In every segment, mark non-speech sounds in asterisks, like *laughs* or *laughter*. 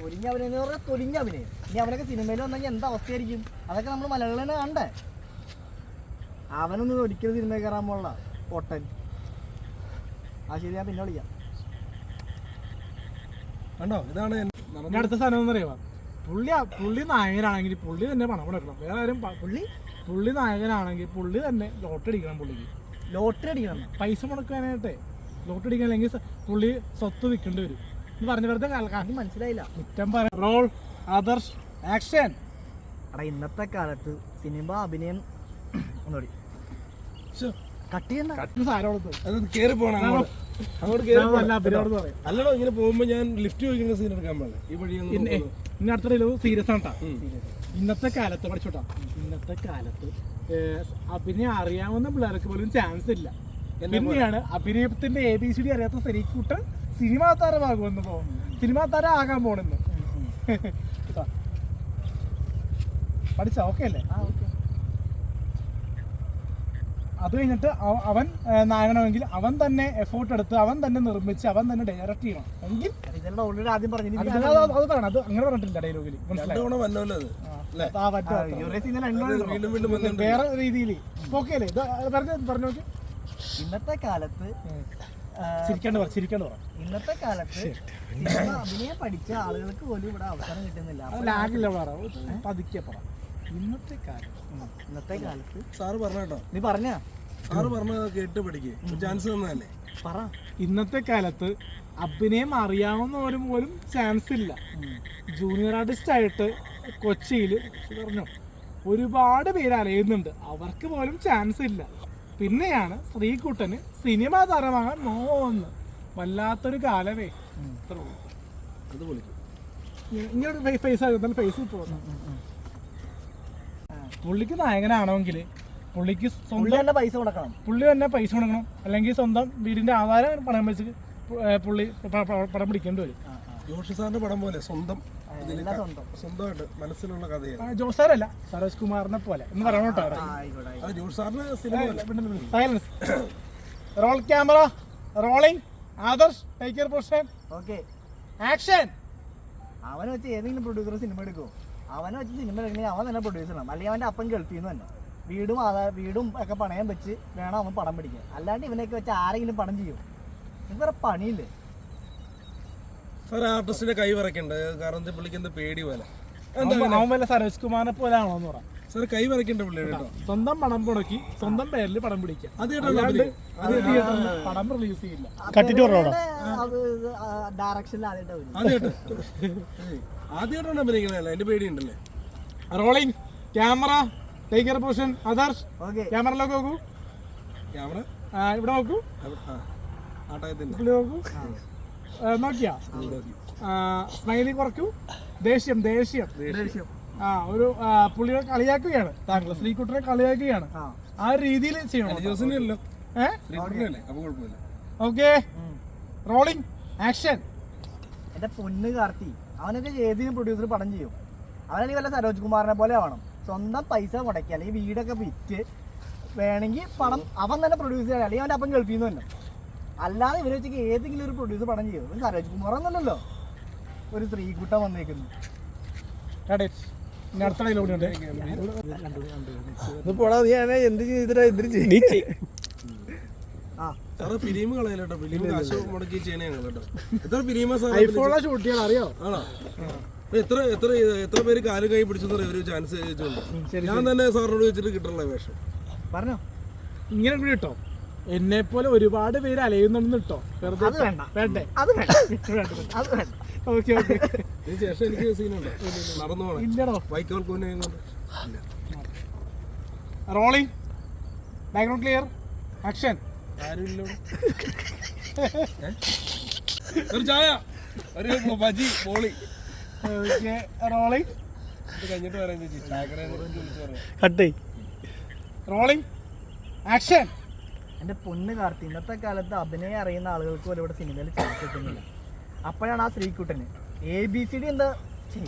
തൊലിഞ്ഞ അഭിനയം എന്ന് പറഞ്ഞാൽ തൊലിഞ്ഞ അഭിനയം ഇനി അവനൊക്കെ സിനിമയിൽ വന്നു കഴിഞ്ഞാൽ എന്താ അവസ്ഥയായിരിക്കും? അതൊക്കെ നമ്മൾ മലയാളികൾ തന്നെ കണ്ടേ അവനൊന്നും ഒരിക്കലും സിനിമയിൽ കയറാൻ പോലുള്ള പൊട്ടൻ. ആ ശരി ഞാൻ പിന്നെ വിളിക്കാം. കണ്ടോ? ഇതാണ് അടുത്ത സ്ഥലം പുള്ളി പുള്ളി നായകനാണെങ്കിൽ പുള്ളി തന്നെ പണം കൊടുക്കണം. വേറെ ആരും പുള്ളി പുള്ളി നായകനാണെങ്കിൽ പുള്ളി തന്നെ ലോട്ടറി അടിക്കണം പുള്ളിക്ക്. ലോട്ടറി അടിക്കണം. പൈസ മുടക്കാനായിട്ടേ ലോട്ടറി അല്ലെങ്കിൽ സ- പുള്ളി സ്വത്ത് വിൽക്കേണ്ടി വരും. പറഞ്ഞ വെറുതെ കാലക്കാ എനിക്ക് മനസ്സിലായില്ല. കുറ്റം പറയാം റോൾ ആദർശ് ആക്ഷൻ എടാ ഇന്നത്തെ കാലത്ത് സിനിമ അഭിനയം *clears throat* ഒന്നുകൂടി. ശ്ശോ, കട്ട് ചെയ്യണ്ട. കട്ടിന് സാരം അത് പോണം അങ്ങോട്ട്. അല്ലടോ ഇങ്ങനെ പോകുമ്പോ ഞാൻ ലിഫ്റ്റ് ചോദിക്കുന്ന സീൻ എടുക്കാൻ പാടില്ല. ഈ വഴി. ഇനി സീരിയസ് ആണ് ട്ടാ. ഇന്നത്തെ കാലത്ത് പഠിച്ചോട്ടാ ഇന്നത്തെ കാലത്ത് അഭിനയം അറിയാവുന്ന പിള്ളേർക്ക് പോലും ചാൻസ് ഇല്ല. പിന്നെയാണ് അഭിനയത്തിന്റെ എ ബി സി ഡി അറിയാത്ത ശരിക്കൂട്ട് സിനിമാ താരമാകുമെന്ന് പോകുന്നു സിനിമാ താരം ആകാൻ പോണെന്ന്. പഠിച്ച? ഓക്കെ അല്ലേ? ആ ഓക്കെ. അത് കഴിഞ്ഞിട്ട് അവൻ ഏഹ്, നായകനാണെങ്കിൽ അവൻ തന്നെ എഫോർട്ട് എടുത്ത് അവൻ തന്നെ നിർമ്മിച്ച് അവൻ തന്നെ ഡയറക്റ്റ് ചെയ്യണം. എങ്കിൽ ഓൾറെഡി ആദ്യം പറഞ്ഞു അത് പറയണം. അത് അങ്ങനെ പറഞ്ഞിട്ടില്ല ഡയലോഗിൽ വേറെ രീതിയിൽ ഓക്കെ അല്ലേ? ഇത് പറഞ്ഞു പറഞ്ഞു നോക്കി. ഇന്നത്തെ കാലത്ത് ചിരിക്കാണ്ട് പറ ചിരിക്കാണ്ട് പറ. ഇന്നത്തെ കാലത്ത് സിനിമ അഭിനയം പഠിച്ച ആളുകൾക്ക് പോലും ഇവിടെ അവസരം കിട്ടുന്നില്ല. അത് അപ്പോൾ ലാഗില്ല പറ പതുക്കെ പറ. ഇന്നത്തെ കാലം ഇന്നത്തെ കാലത്ത് സാറ് പറഞ്ഞ കേട്ടോ? നീ പറഞ്ഞ? സാറ് പറഞ്ഞത് കേട്ട് പഠിക്കേ. ചാൻസ് തന്നതല്ലേ? പറ. ഇന്നത്തെ കാലത്ത് അഭിനയം അറിയാവുന്നവരും പോലും ചാൻസ് ഇല്ല. ജൂനിയർ ആർട്ടിസ്റ്റ് ആയിട്ട് കൊച്ചിയിൽ പറഞ്ഞു ഒരുപാട് പേര് അറിയുന്നുണ്ട് അവർക്ക് പോലും ചാൻസ് ഇല്ല. പിന്നെയാണ് ശ്രീകുട്ടന് സിനിമാ താരമാകാൻ നോന്ന് വല്ലാത്തൊരു കാലവേ ഫേസ് ഫേസ് പോകുന്നു പുള്ളിക്ക് നായകനാണെങ്കിൽ പുള്ളിക്ക് സ്വന്തം പൈസ കൊടുക്കണം. പുള്ളി തന്നെ പൈസ കൊടുക്കണം. അല്ലെങ്കിൽ സ്വന്തം വീടിന്റെ ആധാരം പണം വെച്ച് പുള്ളി പടം പിടിക്കേണ്ടി വരും. ജോഷി സാറിന്റെ പടം പോലെ സ്വന്തം സ്വന്തമായിട്ട് മനസ്സിലുള്ള കഥയാണ്. സരോജ് കുമാറിനെ പോലെ. എന്ന് പറയണം കേട്ടോ. സാറിന് സിനിമ പോലെ. Silence roll camera rolling Adarsh take position okay action അവനെ വെച്ച് ഏതെങ്കിലും പ്രൊഡ്യൂസർ സിനിമ എടുക്കുമോ അവനെ വെച്ച് സിനിമ എടുക്കണമെങ്കിൽ അവൻ തന്നെ പ്രൊഡ്യൂസർ ആണ് അല്ലെങ്കിൽ അവന്റെ ഗൾഫിൽ നിന്ന് തന്നെ. വീടും ആധാ വീടും ഒക്കെ പണയം വെച്ച് വേണം അവൻ പടം പിടിക്കാൻ. അല്ലാണ്ട് ഇവനെയൊക്കെ വെച്ച് ആരെങ്കിലും പണം ചെയ്യും. ഇവരെ പണിയില്ലേ? സാർ ആർട്ടിസ്റ്റിന്റെ കൈ വരയ്ക്കണ്ട കാരണം പുള്ളിക്ക് എന്താ പേടി പോലെ അവൻ വല്ല സരോജ് കുമാറിനെ പോലെ ആണോ എന്ന് പറ സാർ കൈ വരയ്ക്കണ്ട പുള്ളി കേട്ടോ സ്വന്തം പണം മുടക്കി സ്വന്തം പേരിൽ പടം പിടിക്കാം അത് കേട്ടോ അത് തിയേറ്ററിൽ പടം റിലീസ് ചെയ്യില്ല ഡയറക്ഷനിൽ അത് കേട്ടോ ആദ്യമായിട്ട് ആദ്യമായിട്ടാണ് അഭിനയിക്കണല്ലേ എന്റെ പേടിയുണ്ടല്ലേ rolling camera take your position Adarsh okay ക്യാമറയിലേക്ക് നോക്കൂ ക്യാമറ ആ, ഇവിടെ നോക്കൂ നോക്കൂ നോക്കിയാ? സ്മൈലി കുറയ്ക്കൂ. ദേഷ്യം ദേഷ്യം. ദേഷ്യം. ആ ഒരു പുള്ളിയെ കളിയാക്കുകയാണ്. താങ്കൾ ശ്രീകുട്ടനെ കളിയാക്കുകയാണ്. ആ. രീതിയിൽ ചെയ്യണം ഓക്കെ. Rolling action. എന്റെ പൊന്ന് കാർത്തി അവനൊക്കെ ഏതിനും പ്രൊഡ്യൂസർ പടം ചെയ്യും. അവനെ വല്ല സരോജ് കുമാറിനെ പോലെ ആവണം. സ്വന്തം പൈസ മുടക്കി അല്ലെങ്കിൽ വീടൊക്കെ വിറ്റ് വേണമെങ്കിൽ പണം അവൻ തന്നെ പ്രൊഡ്യൂസ് ചെയ്യാൻ അല്ലെങ്കിൽ അവന്റെ അപ്പം ഗൾഫിൽ നിന്ന് തന്നെ അല്ലാതെ ഇവരെ വെച്ചേക്ക് ഏതെങ്കിലും ഒരു പ്രൊഡ്യൂസർ പടം ചെയ്യും ഒരു സരോജ് കുമാർ എന്നല്ലല്ലോ. ഒരു സ്ത്രീകുട്ടം വന്നേക്കുന്നു. ഫിലിം കളയല്ലോ ഫിലിം കാശ് മുടക്കി ചെയ്യണേ എത്ര ഫിലിമാ ഷൂട്ട് അറിയോ? ആണോ? എത്ര എത്ര എത്ര പേര് കാൽ കൈ പിടിച്ചെന്ന് ഒരു ചാൻസ് ഞാൻ തന്നെ സാറിനോട് വെച്ചിട്ട് കിട്ടണല്ലേ വേഷം. പറഞ്ഞോ. ഇങ്ങനെ കൂടി കിട്ടോ? എന്നെ പോലെ ഒരുപാട് പേര് അലയുന്നുണ്ടെന്ന് കിട്ടോ വെറുതെ വേണ്ട. വേണ്ടേ? അത് വേണ്ട. *laughs* വേണ്ട. അത് വേണ്ട. Okay okay. ഇതിന് ശേഷം എനിക്ക് സീനുണ്ട് നടന്നു പോണേ. ഇല്ലടോ. വൈക്കോൽ റോളിംഗ്. Background clear. ആക്ഷൻ. ആരുമില്ലോ ഒരു ചായ. ഒരു ബജി പോളി ഓക്കെ റോളിംഗ്. കഴിഞ്ഞിട്ട് ചേച്ചി. പറയാം. കട്ടേ റോളിംഗ്. ആക്ഷൻ. എന്റെ പൊന്ന് കാർത്തി ഇന്നത്തെ കാലത്ത് അഭിനയം അറിയുന്ന ആളുകൾക്ക് പോലും ഇവിടെ സിനിമയിൽ ചാൻസ് കിട്ടുന്നില്ല. അപ്പോഴാണ് ആ ശ്രീകുട്ടന്. എ ബി സി ഡി എന്താ?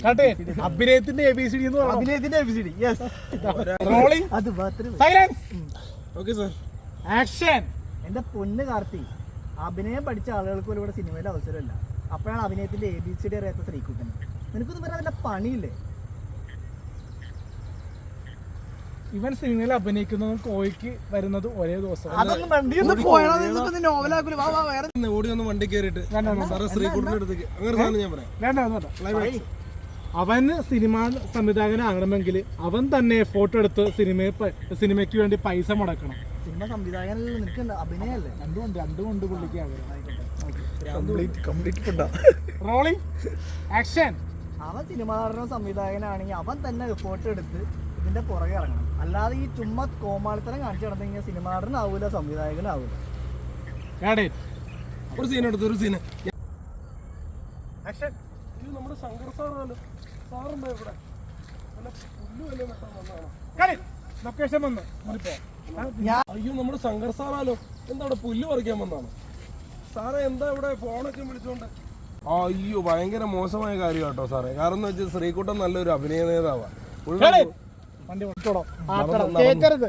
എന്റെ അഭിനയത്തിന്റെ എ ബി സി ഡി എന്ന് അഭിനയത്തിന്റെ A B C D yes rolling അത് മാത്രമേ സൈലൻസ് ഓക്കെ സാർ ആക്ഷൻ എന്റെ പൊന്ന് കാർത്തി അഭിനയം പഠിച്ച ആളുകൾക്ക് പോലും ഇവിടെ സിനിമയിൽ അവസരമില്ല. അപ്പോഴാണ് അഭിനയത്തിന്റെ എ ബി സി ഡി അറിയാത്ത ശ്രീകുട്ടൻ നിനക്കൊന്നും പറയാൻ വല്ല പണിയില്ലേ? ഇവൻ സിനിമയിൽ അഭിനയിക്കുന്നതും കോഴിക്ക് വരുന്നത് ഒരേ ദിവസം. ഒന്ന് ഓടി വന്ന് വണ്ടി കയറിയിട്ട് അവന് സിനിമ സംവിധായകനാകണമെങ്കിൽ അവൻ തന്നെ ഫോട്ടോ എടുത്ത് സിനിമയെ സിനിമയ്ക്ക് വേണ്ടി പൈസ മുടക്കണം. സിനിമ സംവിധായകനിൽ നിനക്ക് അഭിനയല്ലേ. രണ്ടുമുണ്ട് രണ്ടുമുണ്ട് പുള്ളിക്ക് ആഗ്രഹം കംപ്ലീറ്റ് കംപ്ലീറ്റ് റോളിംഗ് ആക്ഷൻ അവൻ സിനിമ സംവിധായകനാണെങ്കിൽ അവൻ തന്നെ ഫോട്ടോ എടുത്ത് ഇതിന്റെ പുറകെ ഇറങ്ങണം. അല്ലാതെ ഈ ചുമ്മാ കോമാളിത്തരം കാണിച്ചു നടന്നു കഴിഞ്ഞാൽ സിനിമ നടനാവൂല സംവിധായകനാവൂല ഒരു സീൻ എടുത്തു ഒരു സീന് നമ്മുടെ ശങ്കർ സാറുണ്ടോ ഇവിടെ? ലൊക്കേഷൻ വന്ന്. അയ്യോ നമ്മുടെ ശങ്കർ സാറാലോ എന്താ പുല്ല് പറിക്കാൻ വന്നാണ് സാറേ എന്താ ഇവിടെ ഫോണൊക്കെ വിളിച്ചോണ്ട്? അയ്യോ ഭയങ്കര മോശമായ കാര്യം കേട്ടോ സാറേ. കാരണം എന്ന് വെച്ചാൽ ശ്രീകുട്ടൻ നല്ലൊരു അഭിനയ നേതാവാണ് വണ്ടി ഓടിച്ചോടോ നടന്ന്? കേക്കരുത്.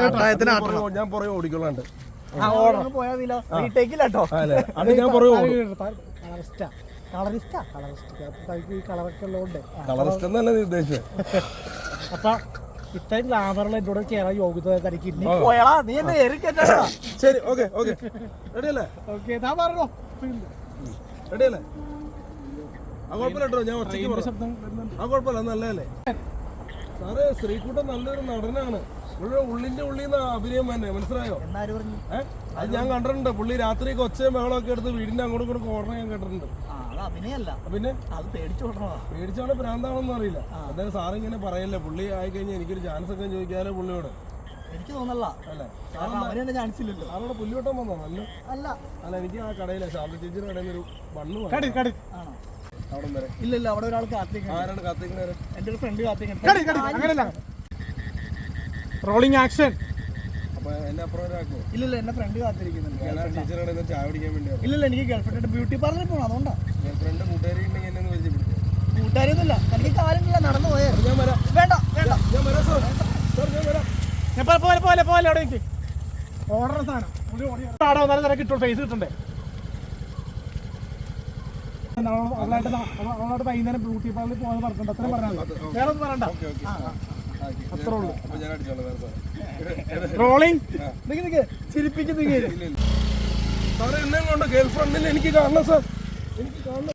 ഞാൻ പുറകെ- ഞാൻ പുറകെ ഓടിക്കൊള്ളാണ്ട്. പോയാതില്ലോ അല്ലേ? അത് ഞാൻ പുറകെ ഓടും. കളറിസ്റ്റാ. കളറിസ്റ്റാ കളറിസ്റ്റ്. ഈ കളറൊക്കെ ഉള്ളതുകൊണ്ട്. കളറിസ്റ്റ് എന്നല്ല നീ ഉദ്ദേശിച്ചത് അപ്പൊ ഇത്രയും ഗ്ലാമറുള്ള എന്നോട് കയറാൻ യോഗ്യത തനിക്കില്ല നീ എന്നെ ഏറിക്കറ്റാ ശരി ഓക്കെ ഓക്കെ. റെഡി അല്ലേ ഓക്കെ ഞാൻ പറഞ്ഞോ. റെഡി അല്ലേ ആ കുഴപ്പമില്ല കേട്ടോ ഞാൻ ശബ്ദം ആ കുഴപ്പമില്ല നല്ലതല്ലേ? സാറേ ശ്രീകുട്ടൻ നല്ലൊരു നടനാണ്. ഇവിടെ ഉള്ളിന്റെ ഉള്ളിൽ നിന്ന് അഭിനയം തന്നെ മനസ്സിലായോ? ഏഹ്? അത് ഞാൻ കണ്ടിട്ടുണ്ട്. പുള്ളി രാത്രി കൊച്ചേ ബഹളമൊക്കെ എടുത്ത് വീടിന്റെ അങ്ങോട്ടും ഇങ്ങോട്ടും ഓടണം ഞാൻ കേട്ടിട്ടുണ്ട്. ആ അത് അഭിനയല്ല. അപ്പൊ പിന്നെ? അത് പേടിച്ചു വിടണതാ പേടിച്ചാണ് ഭ്രാന്താണെന്ന് അറിയില്ല. അതായത് സാറ് ഇങ്ങനെ പറയല്ലേ പുള്ളി ആയി കഴിഞ്ഞാൽ എനിക്കൊരു ചാൻസ് ഒക്കെ ചോദിക്കാലോ പുള്ളിയോട്. എനിക്ക് തോന്നല്ല. അല്ലേ? കാരണം അവന് ചാൻസ് ഇല്ലല്ലോ. സാറോടെ പുല്ലുവട്ടം വന്നോ നല്ല അല്ല. അല്ല എനിക്ക് ആ കടയിലെ ശാന്ത ചേച്ചിയുടെ കടയിൽ ഒരു ബണ്ണ് കടി കടി. ആണോ? അവിടെ വരെ. ഇല്ല ഇല്ല അവിടെ ഒരാൾ കാത്തിരിക്കണം ആരാണ് കാത്തിരിക്കുന്നത്? ഒരു ഫ്രണ്ട് കാത്തിരിക്കണം അങ്ങനെയല്ല റോളിംഗ് ആക്ഷൻ ഇല്ല ഇല്ല എന്റെ ഫ്രണ്ട് കാത്തിരിക്കുന്നുണ്ട്. ഇല്ല ഇല്ല എനിക്ക് ഗേൾഫ്രണ്ട് ബ്യൂട്ടി പാർലറിൽ പോകണം അതുകൊണ്ടാ. ഫ്രണ്ട് കൂട്ടുകാരി ഉണ്ടെങ്കിൽ എന്നെ ഒന്ന് വെച്ച് പിടിച്ചു കൂട്ടുകാരൊന്നുമില്ല എനിക്ക് കാര്യമില്ല നടന്നു പോയേ. ഞാൻ വരാം. വേണ്ട വേണ്ട. ഞാൻ വരാം സാർ സാർ ഞാൻ വരാം. ഞാൻ പോലെ പോലെ പോലെ അവിടെ നിൽക്ക് ഓർഡർ സാധനം. ആടെ വന്നാലും നിനക്ക് കിട്ടും ഫേസ് കിട്ടണ്ടേ അവളായിട്ട് അവളോട് വൈകുന്നേരം ബ്യൂട്ടി പാർലറിൽ പോകാൻ പറഞ്ഞിട്ടുണ്ട്. അത്രയും പറഞ്ഞാൽ വേറെ ഒന്നും പറയണ്ട. അത്രേ ഉള്ളൂ. റോളിംഗ് ചിരിപ്പിക്കുന്നെങ്കിൽ സാറേ എന്നെ കൊണ്ട് ഗേൾ ഫ്രണ്ടിൽ എനിക്ക് കാണണം സാർ. എനിക്ക് കാണണം.